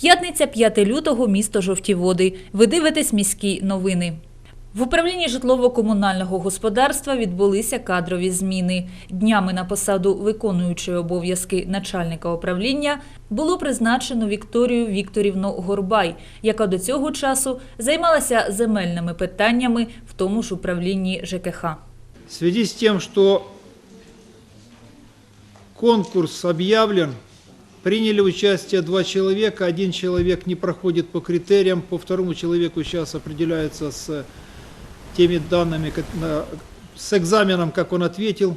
П'ятниця 5 лютого, місто Жовті Води. Ви дивитесь міські новини. В управлінні житлово-комунального господарства відбулися кадрові зміни. Днями на посаду виконуючої обов'язки начальника управління було призначено Вікторію Вікторівну Горбай, яка до цього часу займалася земельними питаннями в тому ж управлінні ЖКХ. В связи с тем, что конкурс объявлен, приняли участие два человека, один человек не проходит по критериям, по второму человеку сейчас определяется с теми данными, с экзаменом, как он ответил,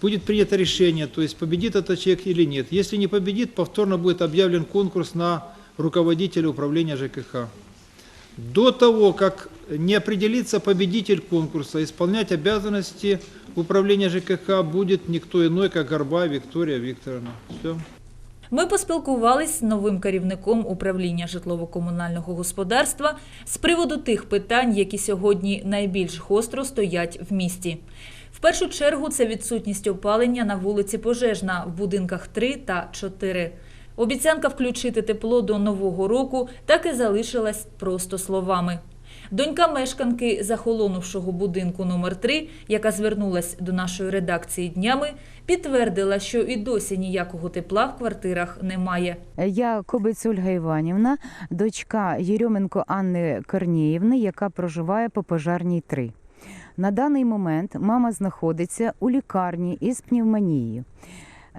будет принято решение, то есть победит этот человек или нет. Если не победит, повторно будет объявлен конкурс на руководителя управления ЖКХ. До того, как не определится победитель конкурса, исполнять обязанности управления ЖКХ будет никто иной, как Горба Виктория Викторовна. Все. Ми поспілкувались з новим керівником управління житлово-комунального господарства з приводу тих питань, які сьогодні найбільш гостро стоять в місті. В першу чергу це відсутність опалення на вулиці Пожежна в будинках 3 та 4. Обіцянка включити тепло до нового року так і залишилась просто словами. Донька мешканки захолонувшого будинку номер 3 яка звернулась до нашої редакції днями, підтвердила, що і досі ніякого тепла в квартирах немає. Я Кобець Ольга Іванівна, дочка Єрьоменко Анни Корніївни, яка проживає по пожарній 3. На даний момент мама знаходиться у лікарні із пневмонією.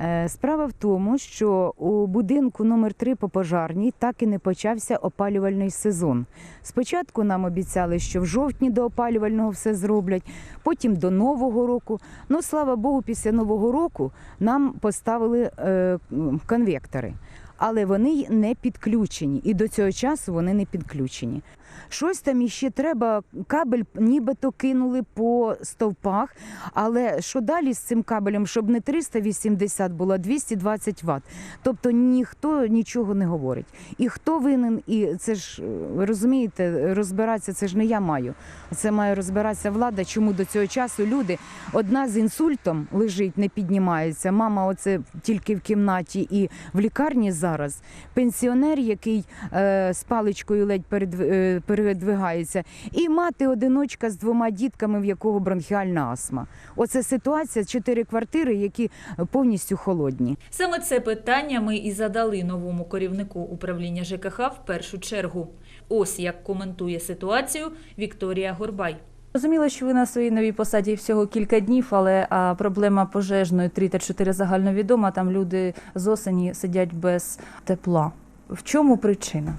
Е, Справа в тому, що у будинку номер 3 по пожарній так і не почався опалювальний сезон. Спочатку нам обіцяли, що в жовтні до опалювального все зроблять, потім до Нового року. Ну, слава Богу, після Нового року нам поставили е, конвектори. Але вони не підключені, і до цього часу вони не підключені. Щось там іще треба, кабель нібито кинули по стовпах, але що далі з цим кабелем, щоб не 380 було, а 220 Вт. Тобто ніхто нічого не говорить. І хто винен, і це ж е, розумієте, розбиратися це ж не я маю. Це має розбиратися влада. Чому до цього часу люди одна з інсультом лежить, не піднімається. Мама, оце тільки в кімнаті і в лікарні зараз. Пенсіонер, який е, з паличкою ледь передв- е, передвигається, і мати одиночка з двома дітками, в якого бронхіальна астма. Оце ситуація, чотири квартири, які повністю холодні. Саме це питання ми і задали новому керівнику управління ЖКХ в першу чергу. Ось як коментує ситуацію Вікторія Горбай. Розуміло, що ви на своїй новій посаді всього кілька днів, але а, проблема пожежної 3 та 4 загальновідома. Там люди з осені сидять без тепла. В чому причина?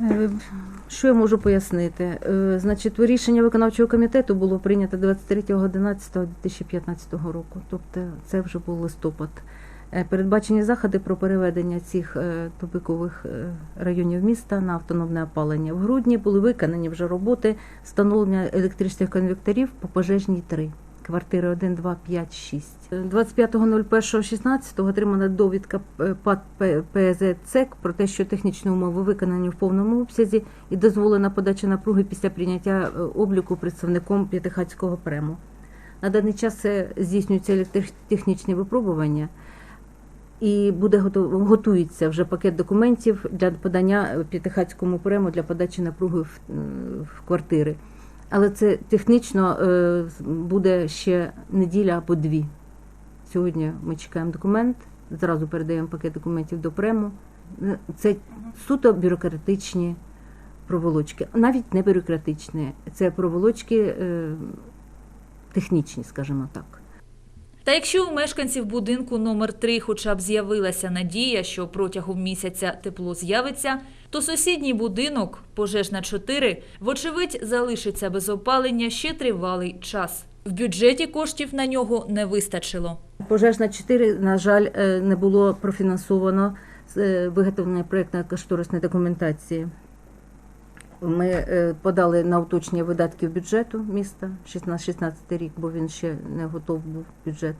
Е, Що я можу пояснити? Е, Значить, рішення виконавчого комітету було прийнято 23.11.2015 року, тобто це вже був листопад. Е, Передбачені заходи про переведення цих тупикових районів міста на автономне опалення. В грудні були виконані вже роботи встановлення електричних конвекторів по пожежній 3. Квартири 1, 2, 5, 6. 25.01.16 отримана довідка е, ПАД ПЗ ЦЕК про те, що технічні умови виконані в повному обсязі і дозволена подача напруги після прийняття е, обліку представником П'ятихатського прему. На даний час це здійснюються електротехнічні випробування і буде готується вже пакет документів для подання П'ятихатському прему для подачі напруги е, в квартири. Але це технічно е, буде ще неділя або дві. Сьогодні ми чекаємо документ, зразу передаємо пакет документів до прему. Е, Це суто бюрократичні проволочки, навіть не бюрократичні, це проволочки е, технічні, скажімо так. Та якщо у мешканців будинку номер 3 хоча б з'явилася надія, що протягом місяця тепло з'явиться, то сусідній будинок, пожежна 4, вочевидь, залишиться без опалення ще тривалий час. В бюджеті коштів на нього не вистачило. Пожежна 4, на жаль, е, не було профінансовано е, виготовлення проєктної кошторисної документації. Ми е, подали на уточнення видатків бюджету міста 16 рік, бо він ще не готов був бюджет.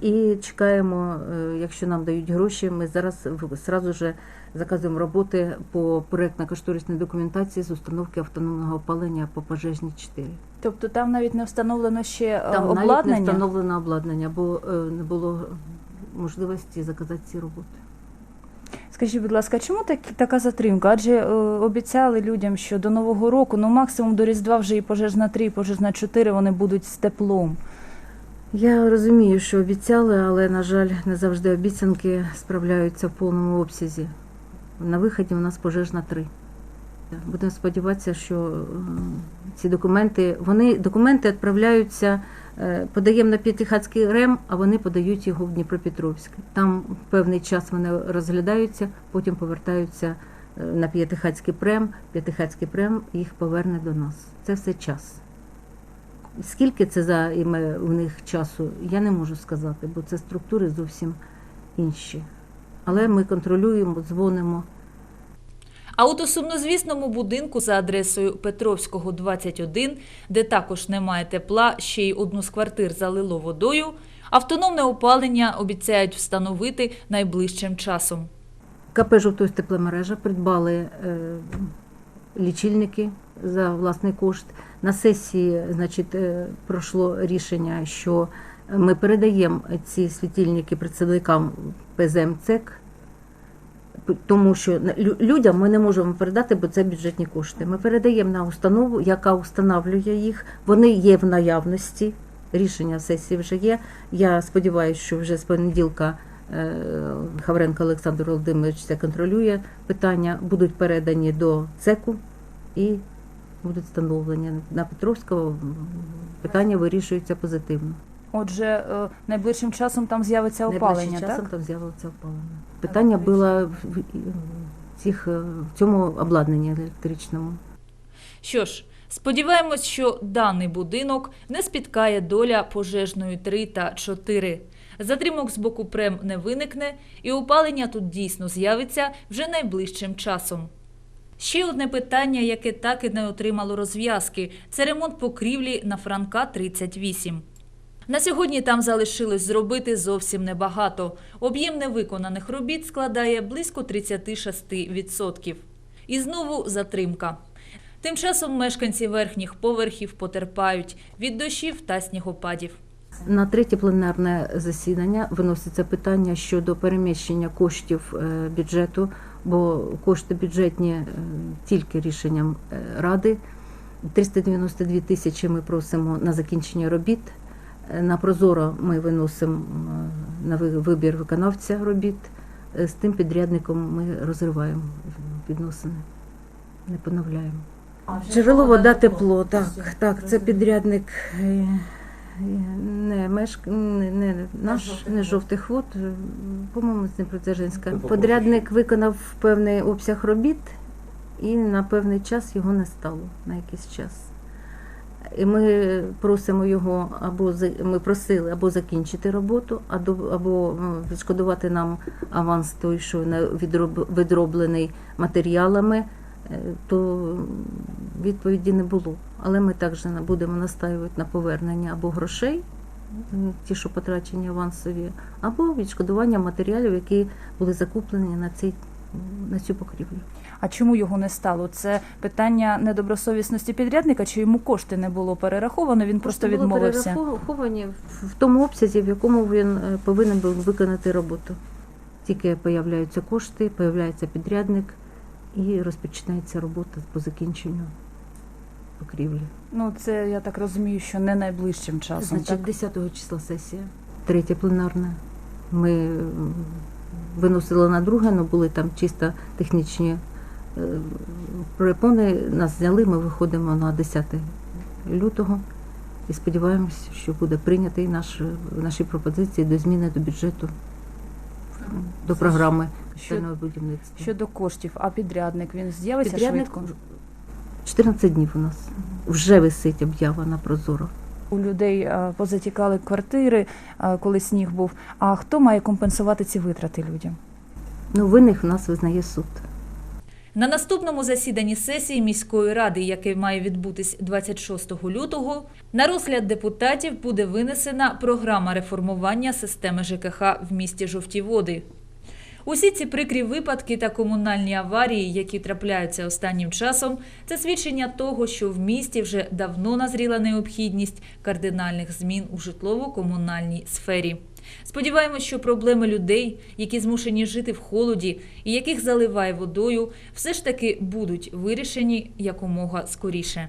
І чекаємо, е, якщо нам дають гроші, ми зараз зразу же заказуємо роботи по проєктно-кошторисній документації з установки автономного опалення по пожежній 4. Тобто там навіть не встановлено ще е, Там навіть обладнання. не встановлено обладнання, бо не було можливості заказати ці роботи. Скажіть, будь ласка, чому так, така затримка? Адже е, обіцяли людям, що до Нового року, ну максимум до Різдва вже і пожежна 3, і пожежна 4, вони будуть з теплом. Я розумію, що обіцяли, але, на жаль, не завжди обіцянки справляються в повному обсязі. На виході у нас пожежна 3. Будемо сподіватися, що е, ці документи, вони документи відправляються, подаємо на П'ятихатський РЕМ, а вони подають його в Дніпропетровськ. Там певний час вони розглядаються, потім повертаються е, на П'ятихатський прем, П'ятихатський прем їх поверне до нас. Це все час. Скільки це займе у них часу, я не можу сказати, бо це структури зовсім інші. Але ми контролюємо, дзвонимо. А от у сумнозвісному будинку за адресою Петровського, 21, де також немає тепла, ще й одну з квартир залило водою, автономне опалення обіцяють встановити найближчим часом. КП «Жовтось тепломережа придбали е, лічильники за власний кошт. На сесії значить, е, пройшло рішення, що ми передаємо ці світильники представникам ПЗМЦЕК, тому що людям ми не можемо передати, бо це бюджетні кошти. Ми передаємо на установу, яка встановлює їх. Вони є в наявності. Рішення сесії вже є. Я сподіваюся, що вже з понеділка е, Хавренко Олександр Володимирович це контролює. Питання будуть передані до ЦЕКу і будуть встановлені на Петровського. Питання вирішується позитивно. Отже, е, найближчим часом там з'явиться опалення, Найближчим часом так? там з'явиться опалення. Питання було в, в, цих, е, в цьому обладнанні електричному. Що ж, сподіваємось, що даний будинок не спіткає доля пожежної 3 та 4. Затримок з боку ПРЕМ не виникне, і опалення тут дійсно з'явиться вже найближчим часом. Ще одне питання, яке так і не отримало розв'язки, це ремонт покрівлі на Франка 38. На сьогодні там залишилось зробити зовсім небагато. Об'єм невиконаних робіт складає близько 36%. І знову затримка. Тим часом мешканці верхніх поверхів потерпають від дощів та снігопадів. На третє пленарне засідання виноситься питання щодо переміщення коштів е, бюджету, бо кошти бюджетні е, тільки рішенням е, ради. 392 тисячі ми просимо на закінчення робіт. Е, На Прозоро ми виносимо е, на вибір виконавця робіт. Е, З тим підрядником ми розриваємо відносини, не поновляємо. Джерело вода тепло, так, так, це підрядник е, не мешк... не, не наш, не жовтих вод, е, по-моєму, з Дніпродзержинська. Подрядник виконав певний обсяг робіт, і на певний час його не стало на якийсь час. І ми просимо його або ми просили або закінчити роботу, або, відшкодувати нам аванс той, що відроблений матеріалами, е, то відповіді не було. Але ми також будемо настаювати на повернення або грошей, ті, що потрачені авансові, або відшкодування матеріалів, які були закуплені на, цей, на цю покрівлю. А чому його не стало? Це питання недобросовісності підрядника, чи йому кошти не було перераховано, він просто Кошти були перераховані в- тому обсязі, в якому він е, повинен був виконати роботу. Тільки появляються кошти, появляється підрядник і розпочинається робота по закінченню покрівлі. Ну, це я так розумію, що не найближчим часом. Значить, так? 10 числа сесія, третє пленарне. Ми м, виносили на друге, але були там чисто технічні е, перепони. Нас взяли, ми виходимо на 10 лютого і сподіваємося, що буде прийнятий наш, наші пропозиції до зміни до бюджету, до програми Що- щодо будівництва. Щодо коштів, а підрядник він з'явиться Підрядник швидко? 14 днів у нас вже висить об'ява на Прозоро. У людей е, позатікали квартири, е, коли сніг був. А хто має компенсувати ці витрати людям? Ну, винних в нас визнає суд. На наступному засіданні сесії міської ради, яке має відбутись 26 лютого, на розгляд депутатів буде винесена програма реформування системи ЖКХ в місті Жовті Води. Усі ці прикрі випадки та комунальні аварії, які трапляються останнім часом, це свідчення того, що в місті вже давно назріла необхідність кардинальних змін у житлово-комунальній сфері. Сподіваємось, що проблеми людей, які змушені жити в холоді і яких заливає водою, все ж таки будуть вирішені якомога скоріше.